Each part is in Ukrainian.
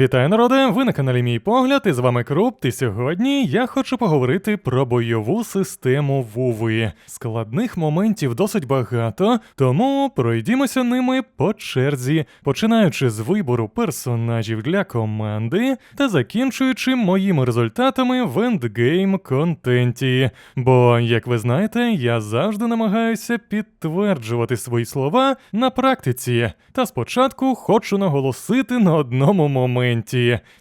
Вітаю, народе! Ви на каналі Мій Погляд, і з вами Круп. І сьогодні я хочу поговорити про бойову систему Вуви. Складних моментів досить багато, тому пройдімося ними по черзі, починаючи з вибору персонажів для команди та закінчуючи моїми результатами в ендгейм контенті. Бо, як ви знаєте, я завжди намагаюся підтверджувати свої слова на практиці. Та спочатку хочу наголосити на одному моменті.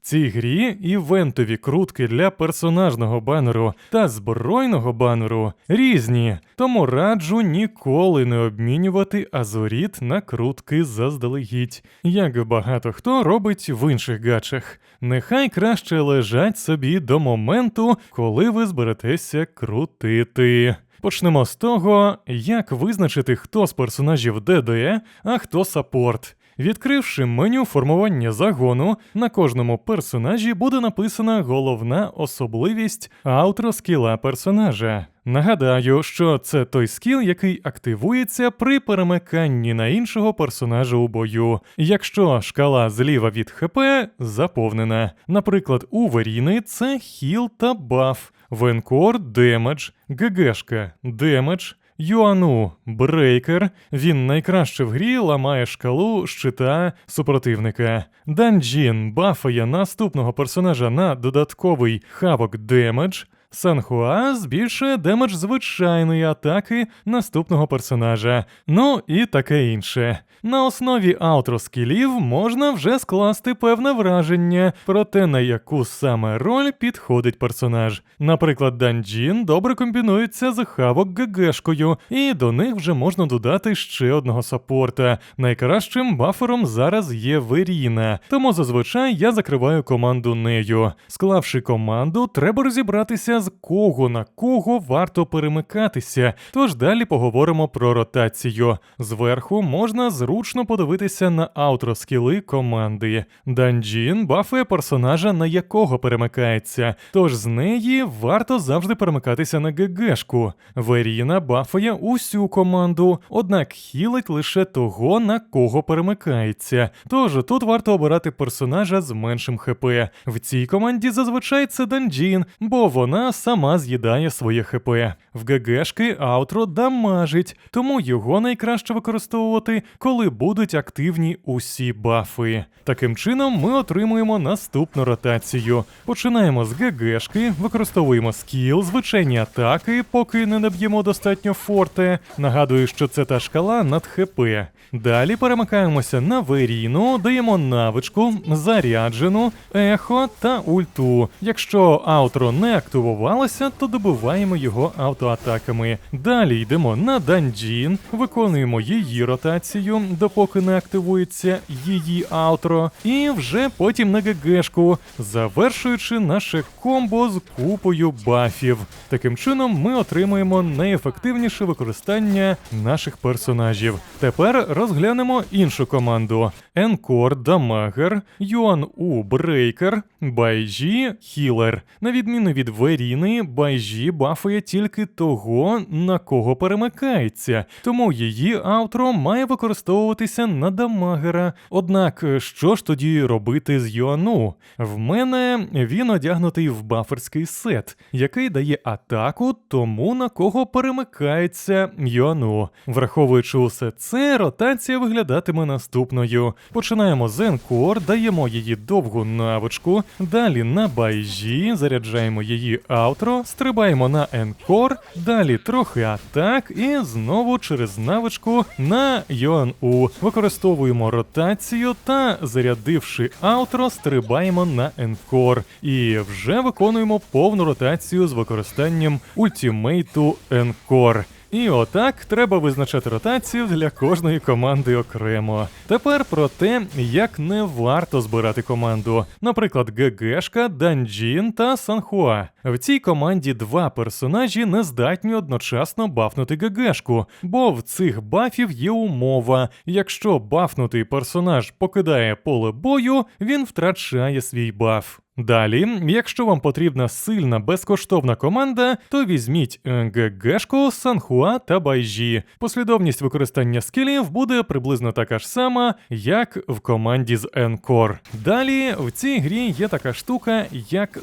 Цій грі івентові крутки для персонажного банеру та збройного банеру різні, тому раджу ніколи не обмінювати азоріт на крутки заздалегідь, як багато хто робить в інших гачах. Нехай краще лежать собі до моменту, коли ви зберетеся крутити. Почнемо з того, як визначити, хто з персонажів ДД, а хто саппорт. Відкривши меню формування загону, на кожному персонажі буде написана головна особливість аутро скіла персонажа. Нагадаю, що це той скіл, який активується при перемиканні на іншого персонажа у бою, якщо шкала зліва від ХП заповнена. Наприклад, у Веріни це хіл та баф, Венкор демедж, ГГшка демедж, Юану брейкер. Він найкраще в грі ламає шкалу щита супротивника. Данджін бафає наступного персонажа на додатковий хавок демедж. Санхуа збільшує демедж звичайної атаки наступного персонажа. Ну і таке інше. На основі аутроскілів можна вже скласти певне враження про те, на яку саме роль підходить персонаж. Наприклад, Данджін добре комбінується з хавок ГГшкою, і до них вже можна додати ще одного саппорта. Найкращим бафером зараз є Веріна, тому зазвичай я закриваю команду нею. Склавши команду, треба розібратися з кого на кого варто перемикатися. Тож далі поговоримо про ротацію. Зверху можна зручно подивитися на аутроскіли команди. Данджін бафує персонажа, на якого перемикається, тож з неї варто завжди перемикатися на ГГшку. Веріна бафує усю команду, однак хілить лише того, на кого перемикається. Тож тут варто обирати персонажа з меншим ХП. В цій команді зазвичай це Данджін, бо вона сама з'їдає своє ХП. В ГГшки аутро дамажить, тому його найкраще використовувати, коли будуть активні усі бафи. Таким чином, ми отримуємо наступну ротацію. Починаємо з ГГшки, використовуємо скіл, звичайні атаки, поки не наб'ємо достатньо форте. Нагадую, що це та шкала над ХП. Далі перемикаємося на Веріну, даємо навичку, заряджену, ехо та ульту. Якщо аутро не активувалося, то добиваємо його автоатаками. Далі йдемо на Данджін, виконуємо її ротацію, допоки не активується її аутро, і вже потім на ГГшку, завершуючи наше комбо з купою бафів. Таким чином ми отримуємо найефективніше використання наших персонажів. Тепер розглянемо іншу команду: Енкор Дамагер, Юан У Брейкер, Байжі Хілер. На відміну від Веріни, Байжі бафує тільки того, на кого перемикається, тому її аутро має використовуватися на дамагера. Однак, що ж тоді робити з Юану? В мене він одягнутий в баферський сет, який дає атаку тому, на кого перемикається Юану. Враховуючи усе це, ротація виглядатиме наступною. Починаємо з Енкор, даємо її довгу навичку, далі на байжі, заряджаємо її аутро, стрибаємо на Енкор, далі трохи атак, і знову через навичку на Йоан У. Використовуємо ротацію та, зарядивши аутро, стрибаємо на Енкор. І вже виконуємо повну ротацію з використанням ультімейту Енкор. І отак треба визначати ротацію для кожної команди окремо. Тепер про те, як не варто збирати команду. Наприклад, ГГшка, Данджін та Санхуа. В цій команді два персонажі не здатні одночасно бафнути ГГшку, бо в цих бафів є умова. Якщо бафнутий персонаж покидає поле бою, він втрачає свій баф. Далі, якщо вам потрібна сильна безкоштовна команда, то візьміть ГГшку, Санхуа та Байжі. Послідовність використання скілів буде приблизно така ж сама, як в команді з Encore. Далі в цій грі є така штука, як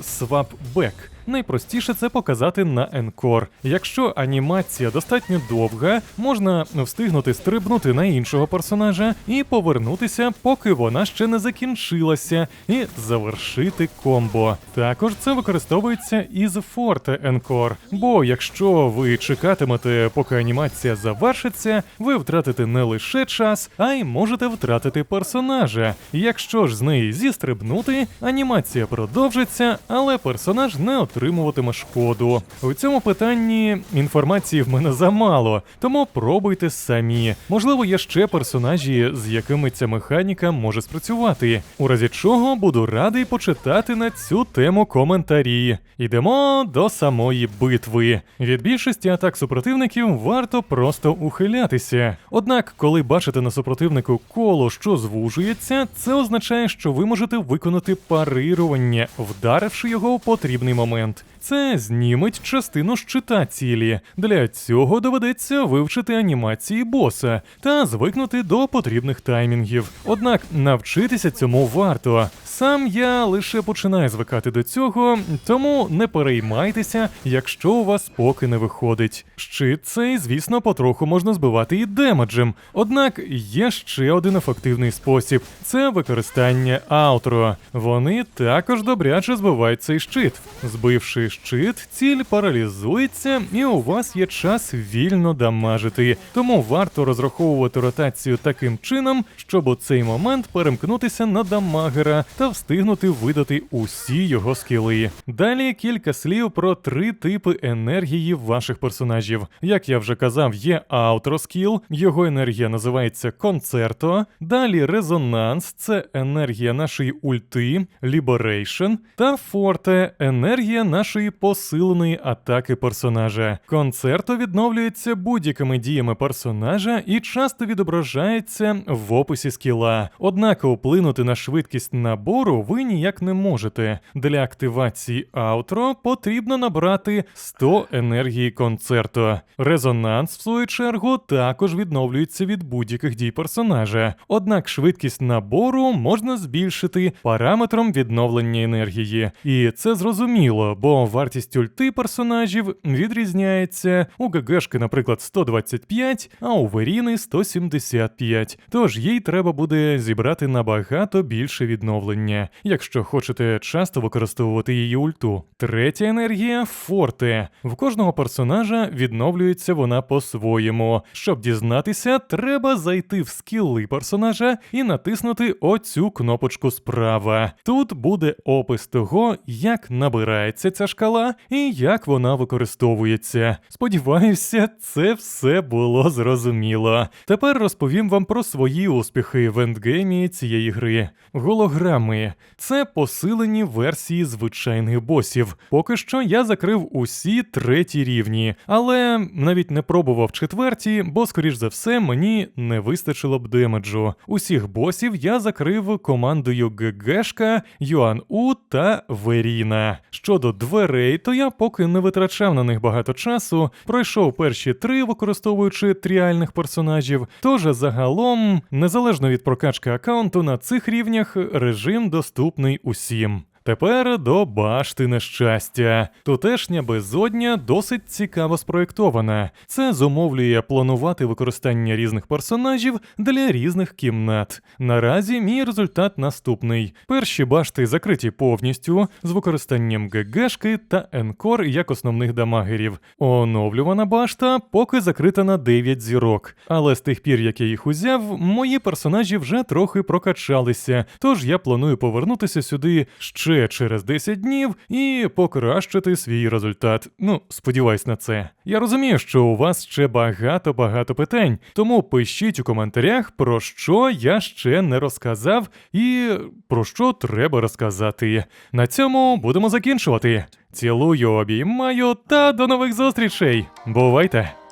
Back. Найпростіше це показати на Encore. Якщо анімація достатньо довга, можна встигнути стрибнути на іншого персонажа і повернутися, поки вона ще не закінчилася, і завершити комбо. Також це використовується із Forte Encore, бо якщо ви чекатимете, поки анімація завершиться, ви втратите не лише час, а й можете втратити персонажа. Якщо ж з неї зістрибнути, анімація продовжиться, але персонаж не отримуватиме шкоду. У цьому питанні інформації в мене замало, тому пробуйте самі. Можливо, є ще персонажі, з якими ця механіка може спрацювати. У разі чого буду радий почитати на цю тему коментарі. Йдемо до самої битви. Від більшості атак супротивників варто просто ухилятися. Однак, коли бачите на супротивнику коло, що звужується, це означає, що ви можете виконати парирування, вдаривши його у потрібний момент. Це зніметь частину щита цілі. Для цього доведеться вивчити анімації боса та звикнути до потрібних таймінгів. Однак навчитися цьому варто. Сам я лише починаю звикати до цього, тому не переймайтеся, якщо у вас поки не виходить. Щит цей, звісно, потроху можна збивати і демеджем. Однак є ще один ефективний спосіб це використання аутро. Вони також добряче збивають цей щит. Збивши щит, ціль паралізується, і у вас є час вільно дамажити. Тому варто розраховувати ротацію таким чином, щоб у цей момент перемкнутися на дамагера та встигнути видати усі його скіли. Далі кілька слів про три типи енергії ваших персонажів. Як я вже казав, є аутроскіл, його енергія називається концерто. Далі резонанс це енергія нашої ульти, ліберейшн та форте енергія нашої посиленої атаки персонажа. Концерто відновлюється будь-якими діями персонажа і часто відображається в описі скіла. Однак вплинути на швидкість набору ви ніяк не можете. Для активації аутро потрібно набрати 100 енергії концерто. Резонанс, в свою чергу, також відновлюється від будь-яких дій персонажа. Однак швидкість набору можна збільшити параметром відновлення енергії. І це зрозуміло, бо вартість ульти персонажів відрізняється у ГГшки, наприклад, 125, а у Веріни 175. Тож їй треба буде зібрати набагато більше відновлення, якщо хочете часто використовувати її ульту. Третя енергія форте. В кожного персонажа відновлюється вона по-своєму. Щоб дізнатися, треба зайти в скіли персонажа і натиснути оцю кнопочку справа. Тут буде опис того, як набирається ця шкала і як вона використовується. Сподіваюся, це все було зрозуміло. Тепер розповім вам про свої успіхи в ендгеймі цієї гри. Голограми це посилені версії звичайних босів. Поки що я закрив усі треті рівні, але навіть не пробував четверті, бо, скоріш за все, мені не вистачило б демеджу. Усіх босів я закрив командою ГГшка, Юан У та Веріна. Щодо дверей, то я поки не витрачав на них багато часу, пройшов перші три, використовуючи тріальних персонажів. Тож загалом, незалежно від прокачки аккаунту на цих рівнях, режим доступний усім. Тепер до башти нещастя. Тутешня безодня досить цікаво спроєктована. Це зумовлює планувати використання різних персонажів для різних кімнат. Наразі мій результат наступний: перші башти закриті повністю з використанням ГГшки та Енкор як основних дамагерів. Оновлювана башта поки закрита на 9 зірок. Але з тих пір, як я їх узяв, мої персонажі вже трохи прокачалися. Тож я планую повернутися сюди ще через 10 днів і покращити свій результат. Ну, сподіваюсь на це. Я розумію, що у вас ще багато-багато питань, тому пишіть у коментарях, про що я ще не розказав і про що треба розказати. На цьому будемо закінчувати. Цілую, обіймаю та до нових зустрічей. Бувайте!